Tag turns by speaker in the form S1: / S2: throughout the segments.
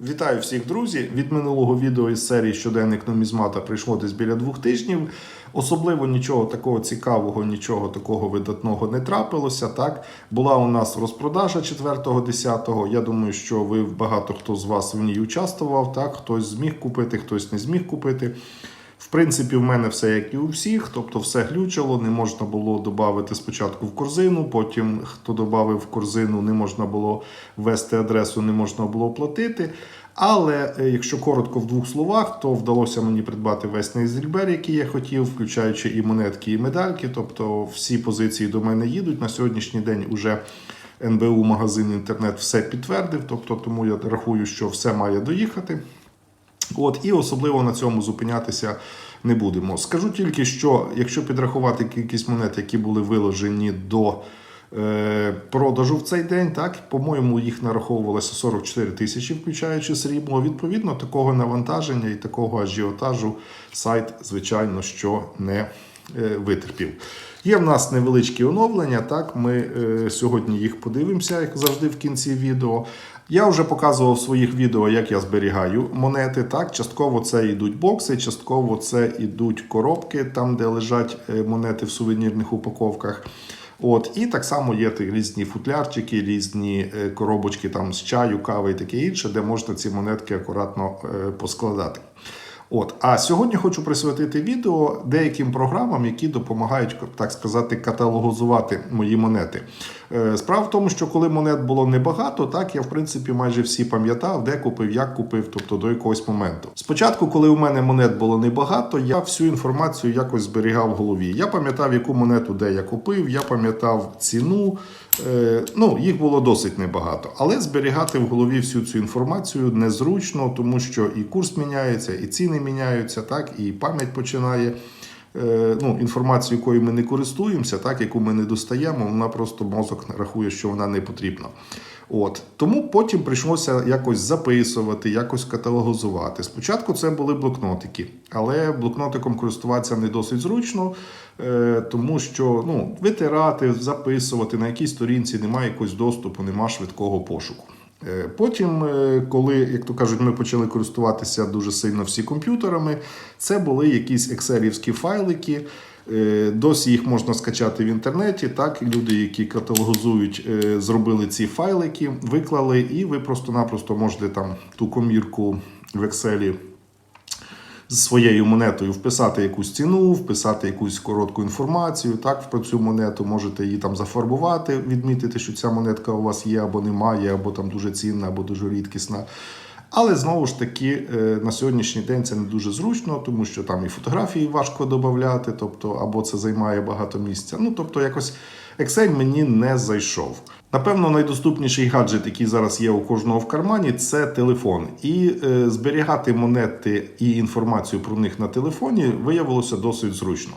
S1: Вітаю всіх, друзі! Від минулого відео із серії щоденник нумізмата прийшло десь біля двох тижнів. Особливо нічого такого цікавого, нічого такого видатного не трапилося. Так була у нас розпродажа 4-10. Я думаю, що ви багато хто з вас в ній участвував. Так, хтось зміг купити, хтось не зміг купити. В принципі, в мене все як і у всіх, тобто все глючило, не можна було додати спочатку в корзину, потім хто додав в корзину, не можна було ввести адресу, не можна було оплатити. Але е, якщо коротко в двох словах, то вдалося мені придбати весь Нейзельбер, який я хотів, включаючи і монетки, і медальки. Тобто всі позиції до мене їдуть. На сьогоднішній день уже НБУ магазин інтернет все підтвердив. Тобто, тому я рахую, що все має доїхати. От і особливо на цьому зупинятися не будемо. Скажу тільки, що якщо підрахувати кількість монет, які були виложені до е, продажу в цей день, так по-моєму, їх нараховувалося 44 тисячі, включаючи срібло. Відповідно, такого навантаження і такого ажіотажу сайт, звичайно, що не е, витерпів. Є в нас невеличкі оновлення. Так, ми е, сьогодні їх подивимося, як завжди, в кінці відео. Я вже показував в своїх відео, як я зберігаю монети. Так, частково це йдуть бокси, частково це йдуть коробки, там, де лежать е, монети в сувенірних упаковках. От, і так само є різні футлярчики, різні е, коробочки там з чаю, кави і таке інше, де можна ці монетки акуратно е, поскладати. От, а сьогодні хочу присвятити відео деяким програмам, які допомагають, так сказати, каталогізувати мої монети. Е, Справа в тому, що коли монет було небагато, так я в принципі майже всі пам'ятав, де купив, як купив, тобто до якогось моменту. Спочатку, коли у мене монет було небагато, я всю інформацію якось зберігав в голові. Я пам'ятав, яку монету де я купив, я пам'ятав ціну. Е, Ну, їх було досить небагато. Але зберігати в голові всю цю інформацію незручно, тому що і курс міняється, і ціни міняються, так, і пам'ять починає. Е, Ну, інформацію, якою ми не користуємося, так, яку ми не достаємо, вона просто мозок рахує, що вона не потрібна. От. Тому потім прийшлося якось записувати, якось каталогізувати. Спочатку це були блокнотики, але блокнотиком користуватися не досить зручно, е, тому що ну, витирати, записувати на якій сторінці немає якогось доступу, немає швидкого пошуку. Е, Потім, е, коли, як то кажуть, ми почали користуватися дуже сильно всі комп'ютерами, це були якісь екселівські файлики. Е, Досі їх можна скачати в інтернеті. Так, люди, які каталогізують, зробили ці файлики, виклали, і ви просто-напросто можете там ту комірку в Excel з своєю монетою вписати якусь ціну, вписати якусь коротку інформацію. Так, про цю монету можете її там зафарбувати, відмітити, що ця монетка у вас є або немає, або там дуже цінна, або дуже рідкісна. Але знову ж таки, е, на сьогоднішній день це не дуже зручно, тому що там і фотографії важко додати, тобто або це займає багато місця. Ну тобто, якось Excel мені не зайшов. Напевно, найдоступніший гаджет, який зараз є у кожного в кармані, це телефон. І е, зберігати монети і інформацію про них на телефоні виявилося досить зручно.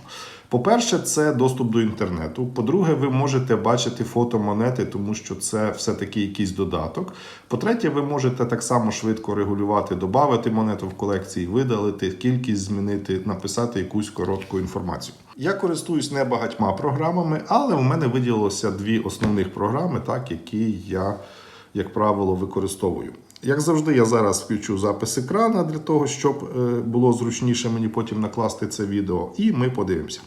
S1: По-перше, це доступ до інтернету. По-друге, ви можете бачити фото монети, тому що це все-таки якийсь додаток. По-третє, ви можете так само швидко регулювати, додати монету в колекції, видалити, кількість змінити, написати якусь коротку інформацію. Я користуюсь не багатьма програмами, але у мене виділилося дві основних програми, так, які я, як правило, використовую. Як завжди, я зараз включу запис екрана для того, щоб е, було зручніше мені потім накласти це відео, і ми подивимося.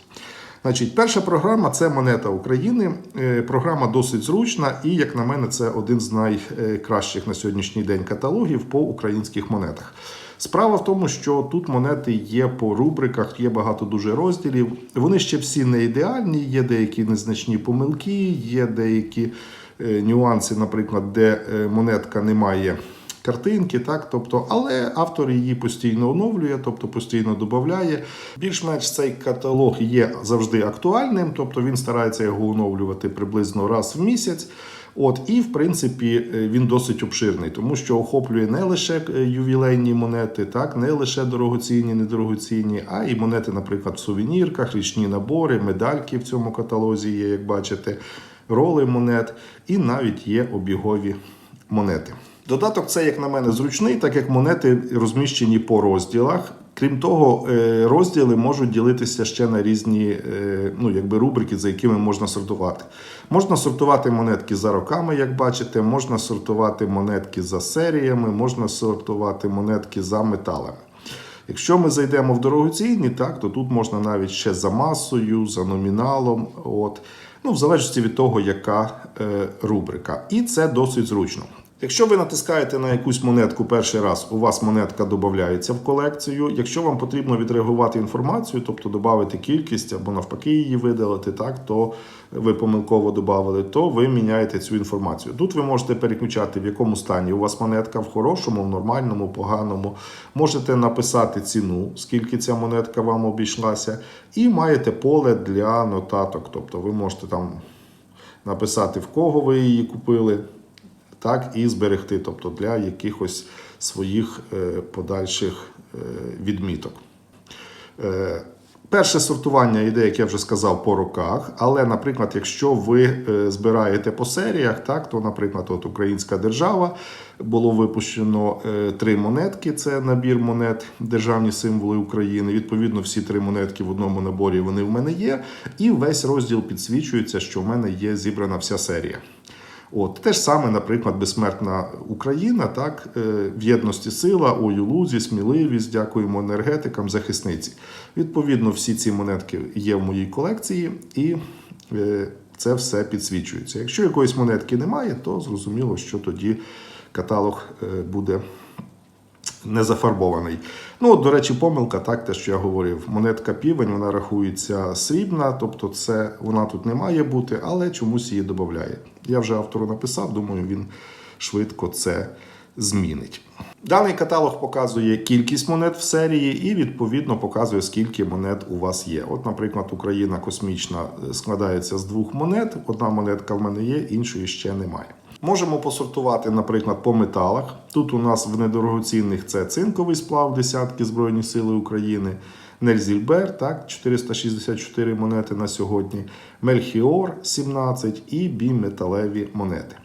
S1: Значить, перша програма це монета України. Е, Програма досить зручна, і, як на мене, це один з найкращих на сьогоднішній день каталогів по українських монетах. Справа в тому, що тут монети є по рубриках, є багато дуже розділів. Вони ще всі не ідеальні, є деякі незначні помилки, є деякі е, нюанси, наприклад, де е, монетка не має картинки, так, тобто, але автор її постійно оновлює, тобто постійно додає. Більш-менш цей каталог є завжди актуальним, тобто він старається його оновлювати приблизно раз в місяць. От і в принципі е, він досить обширний, тому що охоплює не лише е, ювілейні монети, так не лише дорогоцінні, недорогоцінні, а і монети, наприклад, в сувенірках, річні набори, медальки в цьому каталозі є, як бачите, роли монет, і навіть є обігові монети. Додаток це, як на мене, зручний, так як монети розміщені по розділах. Крім того, е, розділи можуть ділитися ще на різні е, ну, якби рубрики, за якими можна сортувати. Можна сортувати монетки за роками, як бачите, можна сортувати монетки за серіями, можна сортувати монетки за металами. Якщо ми зайдемо в дорогоцінні, так, то тут можна навіть ще за масою, за номіналом, от, ну, в залежності від того, яка е, рубрика. І це досить зручно. Якщо ви натискаєте на якусь монетку перший раз, у вас монетка додається в колекцію. Якщо вам потрібно відреагувати інформацію, тобто додати кількість або навпаки її видалити, так, то ви помилково додали, то ви міняєте цю інформацію. Тут ви можете переключати, в якому стані у вас монетка в хорошому, в нормальному, поганому. Можете написати ціну, скільки ця монетка вам обійшлася, і маєте поле для нотаток. Тобто ви можете там написати, в кого ви її купили так і зберегти, тобто для якихось своїх е, подальших е, відміток. Е, Перше сортування йде, як я вже сказав, по роках. Але, наприклад, якщо ви збираєте по серіях, так, то, наприклад, от Українська держава було випущено три монетки. Це набір монет, державні символи України. Відповідно, всі три монетки в одному наборі вони в мене є. І весь розділ підсвічується, що в мене є зібрана вся серія. От те ж саме, наприклад, безсмертна Україна, так е, в єдності сила, ой лузі, сміливість, дякуємо енергетикам, захисниці. Відповідно, всі ці монетки є в моїй колекції, і е, це все підсвічується. Якщо якоїсь монетки немає, то зрозуміло, що тоді каталог е, буде не зафарбований. Ну, от, до речі, помилка, так, те, що я говорив. Монетка півень, вона рахується срібна, тобто це вона тут не має бути, але чомусь її додає. Я вже автору написав, думаю, він швидко це змінить. Даний каталог показує кількість монет в серії і відповідно показує, скільки монет у вас є. От, наприклад, Україна космічна складається з двох монет. Одна монетка в мене є, іншої ще немає. Можемо посортувати, наприклад, по металах. Тут у нас в недорогоцінних це цинковий сплав, десятки Збройні Сили України, Нельзільбер, так, 464 монети на сьогодні, Мельхіор 17 і біметалеві монети.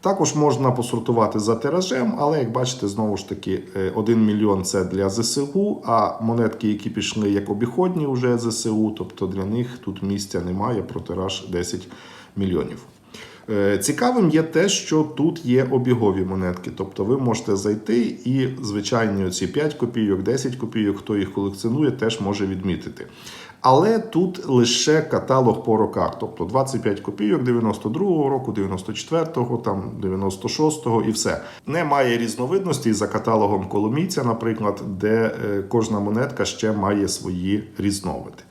S1: Також можна посортувати за тиражем, але як бачите, знову ж таки, е, 1 мільйон це для ЗСУ, а монетки, які пішли як обіходні вже ЗСУ, тобто для них тут місця немає, про тираж 10 мільйонів. Е, Цікавим є те, що тут є обігові монетки. Тобто ви можете зайти і звичайні оці 5 копійок, 10 копійок, хто їх колекціонує, теж може відмітити. Але тут лише каталог по роках, тобто 25 копійок 92-го року, 94-го, там 96-го і все. Немає різновидності за каталогом Коломійця, наприклад, де е, кожна монетка ще має свої різновиди.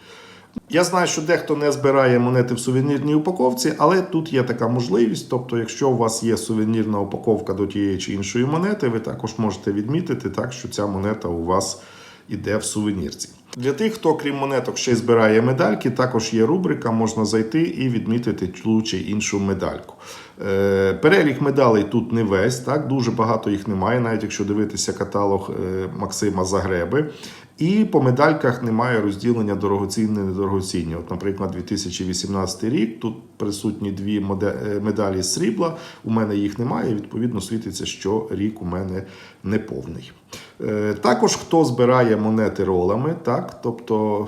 S1: Я знаю, що дехто не збирає монети в сувенірній упаковці, але тут є така можливість. Тобто, якщо у вас є сувенірна упаковка до тієї чи іншої монети, ви також можете відмітити так, що ця монета у вас іде в сувенірці. Для тих, хто крім монеток ще й збирає медальки, також є рубрика, можна зайти і відмітити ту чи іншу медальку. Е, перелік медалей тут не весь, так дуже багато їх немає, навіть якщо дивитися каталог е, Максима Загреби. І по медальках немає розділення дорогоцінні недорогоцінні. От, наприклад, 2018 рік тут присутні дві е, медалі срібла. У мене їх немає. Відповідно, світиться, що рік у мене неповний. Е, Також хто збирає монети ролами, так, тобто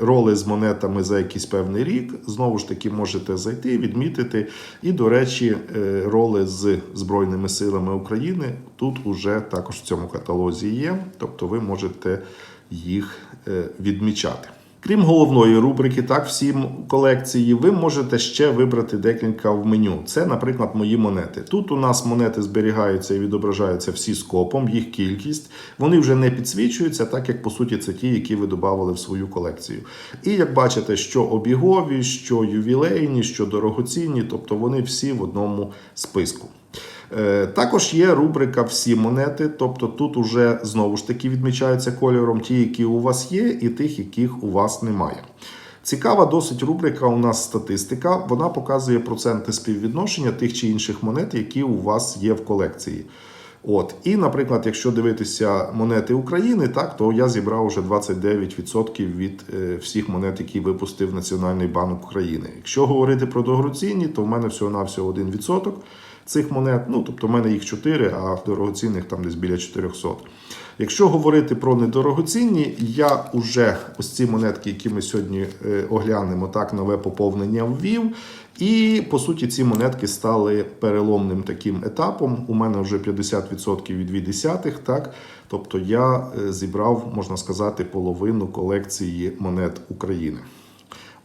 S1: роли з монетами за якийсь певний рік, знову ж таки можете зайти, відмітити. І, до речі, е, роли з Збройними силами України тут уже також в цьому каталозі є, тобто ви можете їх е, відмічати. Крім головної рубрики, так, всі колекції, ви можете ще вибрати декілька в меню. Це, наприклад, мої монети. Тут у нас монети зберігаються і відображаються всі скопом, їх кількість. Вони вже не підсвічуються, так як по суті це ті, які ви додавали в свою колекцію. І як бачите, що обігові, що ювілейні, що дорогоцінні, тобто вони всі в одному списку. Е, Також є рубрика Всі монети, тобто тут уже знову ж таки відмічаються кольором ті, які у вас є, і тих, яких у вас немає. Цікава досить рубрика у нас статистика. Вона показує проценти співвідношення тих чи інших монет, які у вас є в колекції. От. І, наприклад, якщо дивитися монети України, так, то я зібрав уже 29% від е, всіх монет, які випустив Національний банк України. Якщо говорити про дорогоцінні, то в мене всього-навсього 1%. Цих монет. Ну, тобто, в мене їх 4, а дорогоцінних там десь біля 400. Якщо говорити про недорогоцінні, я вже ось ці монетки, які ми сьогодні е, оглянемо, так нове поповнення ввів. І по суті, ці монетки стали переломним таким етапом. У мене вже 50% від 2 десятих, так тобто я е, зібрав, можна сказати, половину колекції монет України.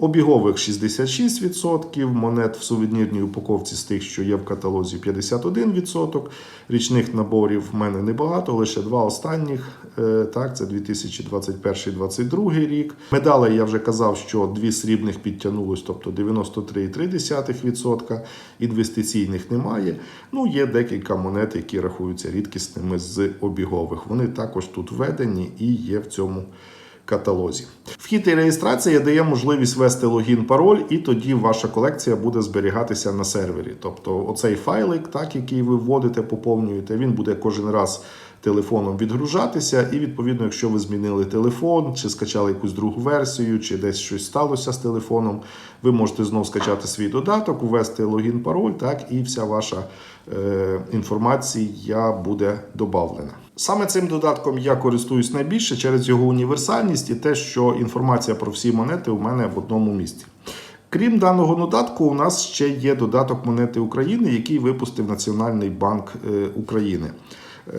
S1: Обігових 66%, монет в сувенірній упаковці з тих, що є в каталозі 51%. Річних наборів в мене небагато, лише два останніх. Е, Так, це 2021-2022 рік. Медалей я вже казав, що дві срібних підтягнулось, тобто 93,3%. Інвестиційних немає. Ну, є декілька монет, які рахуються рідкісними з обігових. Вони також тут введені і є в цьому каталозі. Вхід і реєстрація дає можливість ввести логін, пароль, і тоді ваша колекція буде зберігатися на сервері. Тобто, оцей файлик, так, який ви вводите, поповнюєте, він буде кожен раз телефоном відгружатися. І відповідно, якщо ви змінили телефон, чи скачали якусь другу версію, чи десь щось сталося з телефоном, ви можете знову скачати свій додаток, ввести логін, пароль, так, і вся ваша е, інформація буде додавлена. Саме цим додатком я користуюсь найбільше через його універсальність і те, що інформація про всі монети у мене в одному місці. Крім даного додатку, у нас ще є додаток монети України, який випустив Національний банк е, України.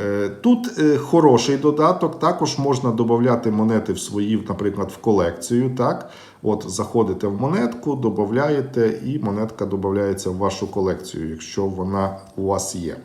S1: Е, Тут е, хороший додаток, також можна додати монети в свої, наприклад, в колекцію. Так? От Заходите в монетку, додаєте, і монетка додається в вашу колекцію, якщо вона у вас є.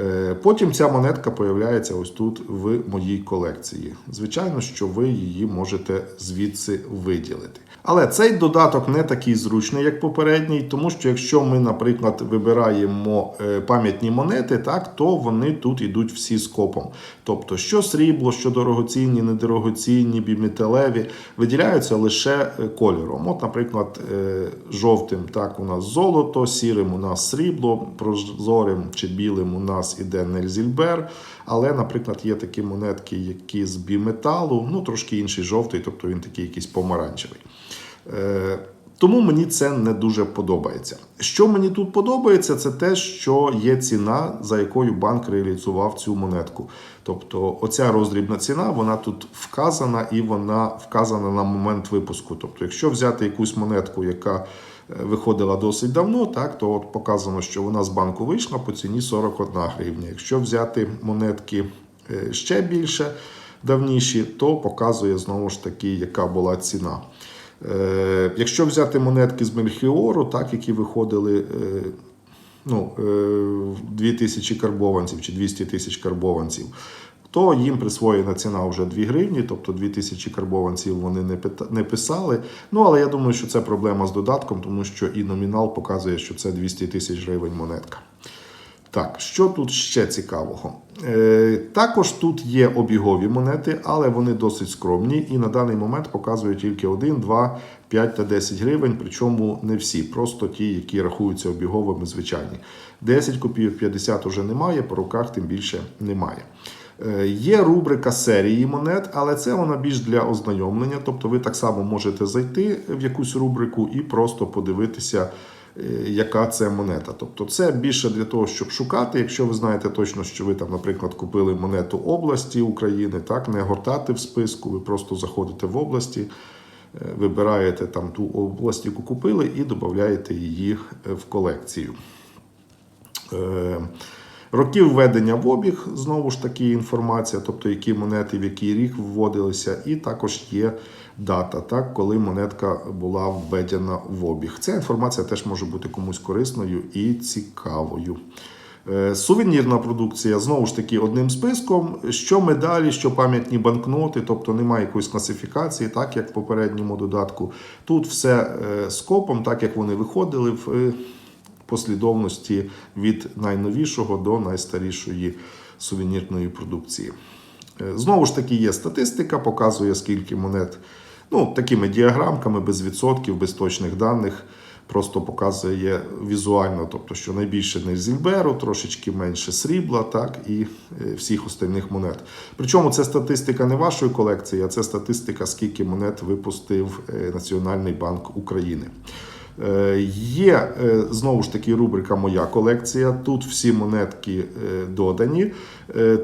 S1: Е, Потім ця монетка появляється ось тут в моїй колекції. Звичайно, що ви її можете звідси виділити. Але цей додаток не такий зручний, як попередній, тому що якщо ми, наприклад, вибираємо е, пам'ятні монети, так, то вони тут йдуть всі скопом. Тобто, що срібло, що дорогоцінні, недорогоцінні, біметалеві, виділяються лише е, кольором. От, наприклад, е, жовтим так у нас золото, сірим у нас срібло, прозорим чи білим у нас іде Нельзільбер. Але, наприклад, є такі монетки, які з біметалу, ну трошки інший жовтий, тобто він такий якийсь помаранчевий. Е, Тому мені це не дуже подобається. Що мені тут подобається, це те, що є ціна, за якою банк реалізував цю монетку. Тобто, оця роздрібна ціна, вона тут вказана і вона вказана на момент випуску. Тобто, якщо взяти якусь монетку, яка е, виходила досить давно, так то от показано, що вона з банку вийшла по ціні 41 гривня. Якщо взяти монетки е, ще більше давніші, то показує знову ж таки, яка була ціна. Е, Якщо взяти монетки з Мельхіору, так, які виходили е, ну, е, 2000 карбованців чи 200 тисяч карбованців, то їм присвоєна ціна вже 2 гривні, тобто 2000 карбованців вони не писали. Ну, але я думаю, що це проблема з додатком, тому що і номінал показує, що це 200 тисяч гривень монетка. Так, що тут ще цікавого? Е, також тут є обігові монети, але вони досить скромні і на даний момент показують тільки 1, 2, 5 та 10 гривень, причому не всі, просто ті, які рахуються обіговими, звичайні. 10 копійок 50 вже немає, по руках тим більше немає. Е, Є рубрика серії монет, але це вона більш для ознайомлення. Тобто ви так само можете зайти в якусь рубрику і просто подивитися, яка це монета. Тобто це більше для того, щоб шукати. Якщо ви знаєте точно, що ви там, наприклад, купили монету області України, так не гортати в списку, ви просто заходите в області. е, Вибираєте там ту область, яку купили, і додаєте її е, в колекцію. Е, Років введення в обіг, знову ж таки, інформація, тобто які монети в який рік вводилися, і також є дата, так, коли монетка була введена в обіг. Ця інформація теж може бути комусь корисною і цікавою. Е, Сувенірна продукція знову ж таки одним списком. Що медалі, що пам'ятні банкноти, тобто немає якоїсь класифікації, так як в попередньому додатку. Тут все е, скопом, так як вони виходили в е, послідовності від найновішого до найстарішої сувенірної продукції. Знову ж таки, є статистика, показує, скільки монет, ну, такими діаграмками, без відсотків, без точних даних. Просто показує візуально, тобто, що найбільше не Зільберу, трошечки менше срібла, так, і е, всіх остальних монет. Причому це статистика не вашої колекції, а це статистика, скільки монет випустив е, Національний банк України. Е, Є е, знову ж таки рубрика Моя колекція. Тут всі монетки е, додані.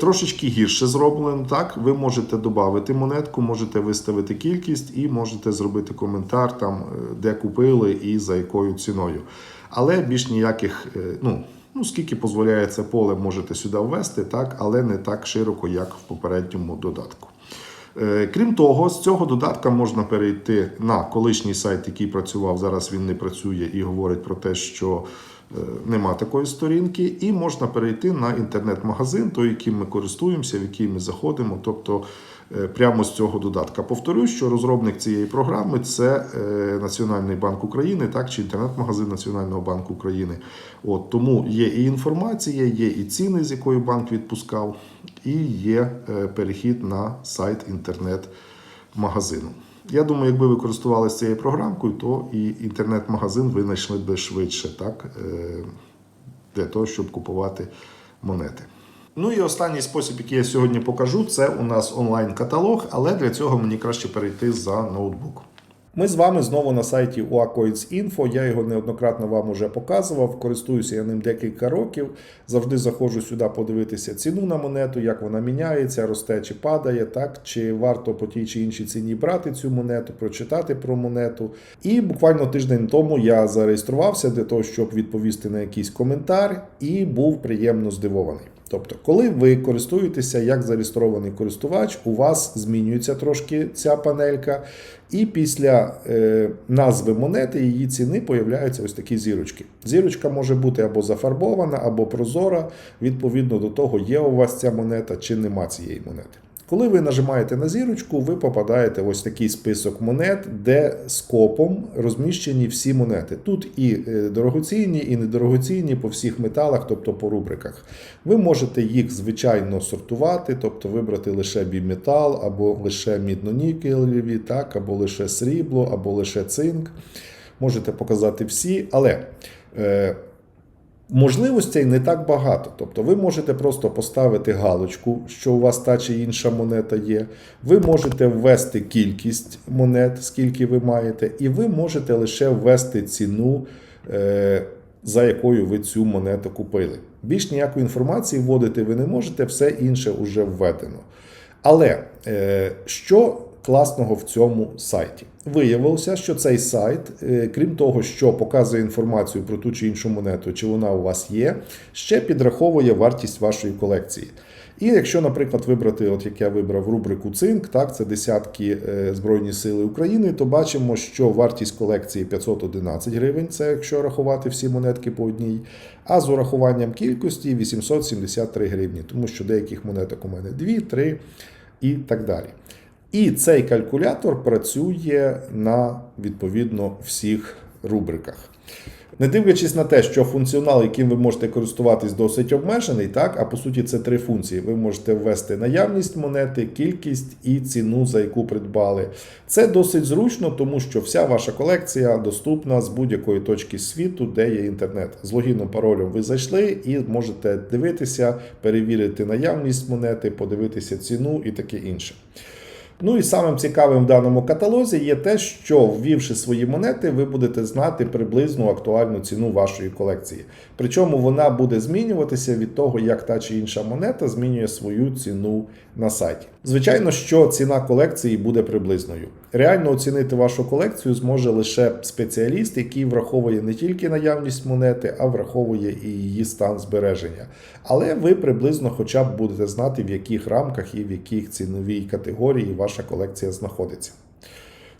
S1: Трошечки гірше зроблено. Так, ви можете додати монетку, можете виставити кількість і можете зробити коментар, там, де купили і за якою ціною. Але більш ніяких, ну, ну скільки дозволяє це поле, можете сюди ввести, так, але не так широко, як в попередньому додатку. Е, Крім того, з цього додатка можна перейти на колишній сайт, який працював, зараз він не працює і говорить про те, що е, нема такої сторінки, і можна перейти на інтернет-магазин, той, яким ми користуємося, в який ми заходимо, тобто прямо з цього додатка. Повторюсь, що розробник цієї програми це е, Національний банк України, так чи інтернет-магазин Національного банку України. От тому є і інформація, є і ціни, з якою банк відпускав, і є е, перехід на сайт інтернет-магазину. Я думаю, якби ви користувалися цією програмкою, то і інтернет-магазин ви знайшли би швидше, так, е, для того, щоб купувати монети. Ну і останній спосіб, який я сьогодні покажу, це у нас онлайн-каталог, але для цього мені краще перейти за ноутбук. Ми з вами знову на сайті UACoins.info, Я його неоднократно вам уже показував. Користуюся я ним декілька років. Завжди заходжу сюди подивитися ціну на монету, як вона міняється, росте чи падає, так чи варто по тій чи іншій ціні брати цю монету, прочитати про монету. І буквально тиждень тому я зареєструвався для того, щоб відповісти на якийсь коментар, і був приємно здивований. Тобто, коли ви користуєтеся як зареєстрований користувач, у вас змінюється трошки ця панелька, і після е, назви монети її ціни появляються ось такі зірочки. Зірочка може бути або зафарбована, або прозора, відповідно до того, є у вас ця монета чи нема цієї монети. Коли ви нажимаєте на зірочку, ви попадаєте в ось такий список монет, де скопом розміщені всі монети. Тут і е, дорогоцінні, і недорогоцінні по всіх металах, тобто по рубриках. Ви можете їх звичайно сортувати, тобто вибрати лише біметал, або лише мідно-нікелеві, так, або лише срібло, або лише цинк. Можете показати всі, але. Е, Можливостей не так багато. Тобто ви можете просто поставити галочку, що у вас та чи інша монета є. Ви можете ввести кількість монет, скільки ви маєте, і ви можете лише ввести ціну, е, за якою ви цю монету купили. Більш ніякої інформації вводити ви не можете, все інше вже введено. Але е, що класного в цьому сайті? Виявилося, що цей сайт, е, крім того, що показує інформацію про ту чи іншу монету, чи вона у вас є, ще підраховує вартість вашої колекції. І якщо, наприклад, вибрати, от як я вибрав рубрику цинк, так, це десятки е, Збройні Сили України, то бачимо, що вартість колекції 511 гривень, це якщо рахувати всі монетки по одній, а з урахуванням кількості 873 гривні, тому що деяких монеток у мене 2, 3 і так далі. І цей калькулятор працює на відповідно всіх рубриках. Не дивлячись на те, що функціонал, яким ви можете користуватись, досить обмежений, так, а по суті, це три функції. Ви можете ввести наявність монети, кількість і ціну, за яку придбали. Це досить зручно, тому що вся ваша колекція доступна з будь-якої точки світу, де є інтернет. З логіном, паролем ви зайшли і можете дивитися, перевірити наявність монети, подивитися ціну і таке інше. Ну і самим цікавим в даному каталозі є те, що ввівши свої монети, ви будете знати приблизну актуальну ціну вашої колекції. Причому вона буде змінюватися від того, як та чи інша монета змінює свою ціну на сайті. Звичайно, що ціна колекції буде приблизною. Реально оцінити вашу колекцію зможе лише спеціаліст, який враховує не тільки наявність монети, а враховує і її стан збереження. Але ви приблизно хоча б будете знати, в яких рамках і в яких ціновій категорії ваша колекція знаходиться.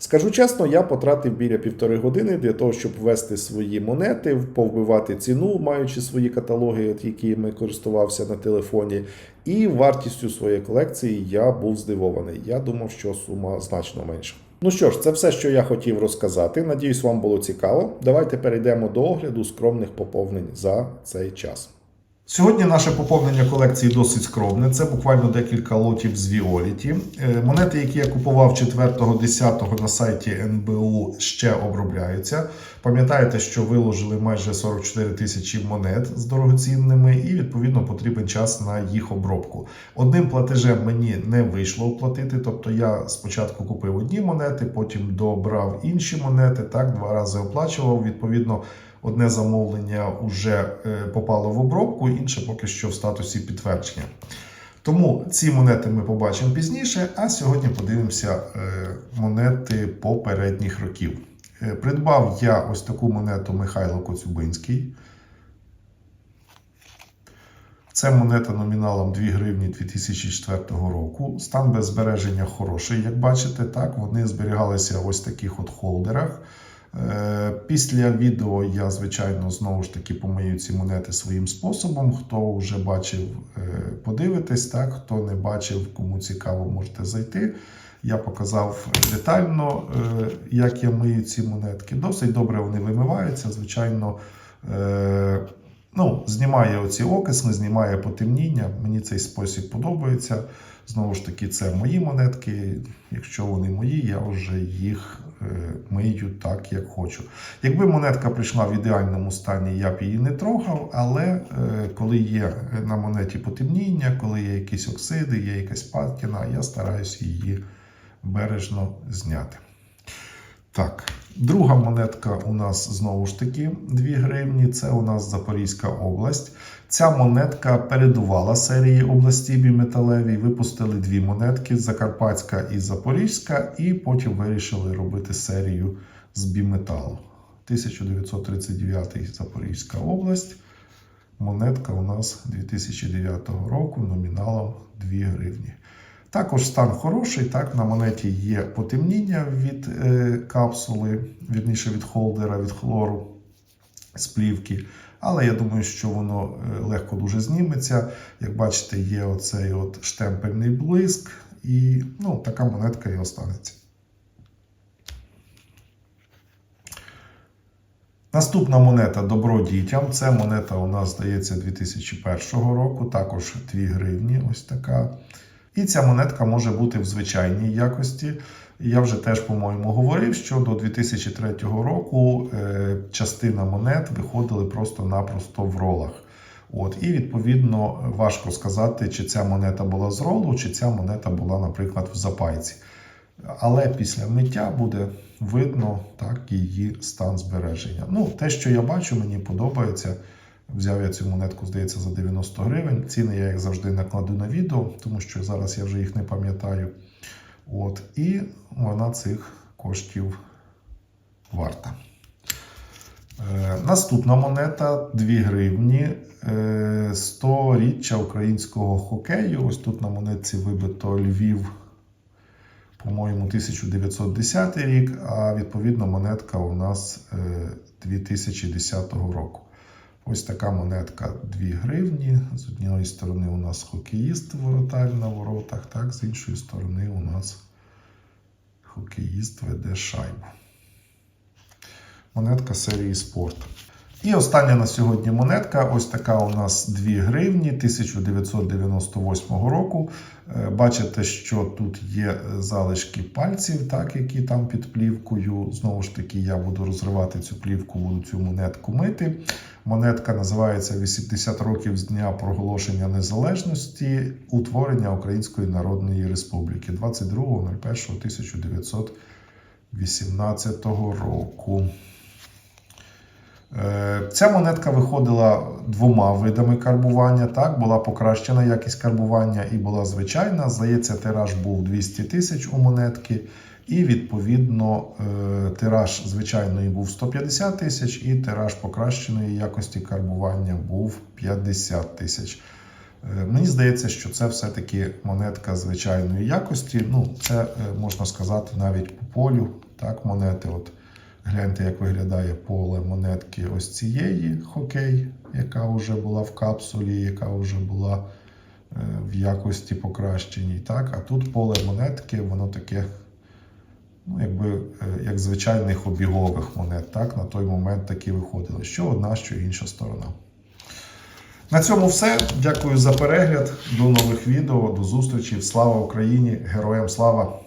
S1: Скажу чесно, я потратив біля півтори години для того, щоб ввести свої монети, повбивати ціну, маючи свої каталоги, от якими користувався на телефоні. І вартістю своєї колекції я був здивований. Я думав, що сума значно менша. Ну що ж, це все, що я хотів розказати. Надіюсь, вам було цікаво. Давайте перейдемо до огляду скромних поповнень за цей час. Сьогодні наше поповнення колекції досить скромне. Це буквально декілька лотів з Віоліті. Е, Монети, які я купував 4-10 на сайті НБУ, ще обробляються. Пам'ятаєте, що виложили майже 44 тисячі монет з дорогоцінними, і відповідно потрібен час на їх обробку. Одним платежем мені не вийшло оплатити. Тобто я спочатку купив одні монети, потім добрав інші монети. Так, два рази оплачував. Відповідно, одне замовлення вже е, попало в обробку, інше поки що в статусі підтвердження. Тому ці монети ми побачимо пізніше, а сьогодні подивимося е, монети попередніх років. Е, Придбав я ось таку монету Михайло Коцюбинський. Це монета номіналом 2 гривні 2004 року. Стан без збереження хороший, як бачите, так, вони зберігалися ось в таких от холдерах. Е, Після відео я, звичайно, знову ж таки помию ці монети своїм способом. Хто вже бачив, е, подивитесь, так, хто не бачив, кому цікаво, можете зайти. Я показав детально, е, як я мию ці монетки. Досить добре вони вимиваються. Звичайно, ну, знімає оці окисли, знімає потемніння. Мені цей спосіб подобається. Знову ж таки, це мої монетки. Якщо вони мої, я вже їх мию так, як хочу. Якби монетка прийшла в ідеальному стані, я б її не трогав, але е, коли є на монеті потемніння, коли є якісь оксиди, є якась паткіна, я стараюся її бережно зняти. Так, друга монетка у нас знову ж таки 2 гривні. Це у нас Запорізька область. Ця монетка передувала серії області біметалевій. Випустили дві монетки: Закарпатська і Запорізька, і потім вирішили робити серію з біметалу. 1939 Запорізька область. Монетка у нас 2009 року номіналом 2 гривні. Також стан хороший. Так, на монеті є потемніння від е, капсули, вірніше від холдера, від хлору з плівки. Але я думаю, що воно е, легко дуже зніметься. Як бачите, є оцей от штемпельний блиск, і ну, така монетка і останеться. Наступна монета Добро дітям. Це монета у нас здається 2001 року, також 2 гривні. Ось така. І ця монетка може бути в звичайній якості. Я вже теж, по-моєму, говорив, що до 2003 року е, частина монет виходили просто-напросто в ролах. От, І відповідно важко сказати, чи ця монета була з ролу, чи ця монета була, наприклад, в запайці. Але після миття буде видно так, її стан збереження. Ну, те, що я бачу, мені подобається. Взяв я цю монетку, здається, за 90 гривень. Ціни я, як завжди, накладу на відео, тому що зараз я вже їх не пам'ятаю. От, І вона цих коштів варта. Е, наступна монета 2 гривні. Е, 100 річчя українського хокею. Ось тут на монетці вибито Львів, по-моєму, 1910 рік, а відповідно монетка у нас е, 2010 року. Ось така монетка 2 гривні. З однієї сторони у нас хокеїст вороталь на воротах, так, з іншої сторони у нас хокеїст веде шайбу. Монетка серії спорт. І остання на сьогодні монетка. Ось така у нас 2 гривні 1998 року. Е, Бачите, що тут є залишки пальців, так, які там під плівкою. Знову ж таки, я буду розривати цю плівку, буду цю монетку мити. Монетка називається 80 років з дня проголошення незалежності, утворення Української Народної Республіки 22.01.1918 року. Е, Ця монетка виходила двома видами карбування. Так, була покращена якість карбування і була звичайна. Здається, тираж був 200 тисяч у монетки. І відповідно е, тираж звичайної був 150 тисяч, і тираж покращеної якості карбування був 50 тисяч. Е, Мені здається, що це все-таки монетка звичайної якості. Ну, це можна сказати навіть по полю. Так, монети. От гляньте, як виглядає поле монетки ось цієї хокей, яка вже була в капсулі, яка вже була е, в якості покращеній. Так, а тут поле монетки, воно таке ну, якби, е, як звичайних обігових монет. Так? На той момент такі виходили, що одна, що інша сторона. На цьому все. Дякую за перегляд. До нових відео, до зустрічі. Слава Україні! Героям слава!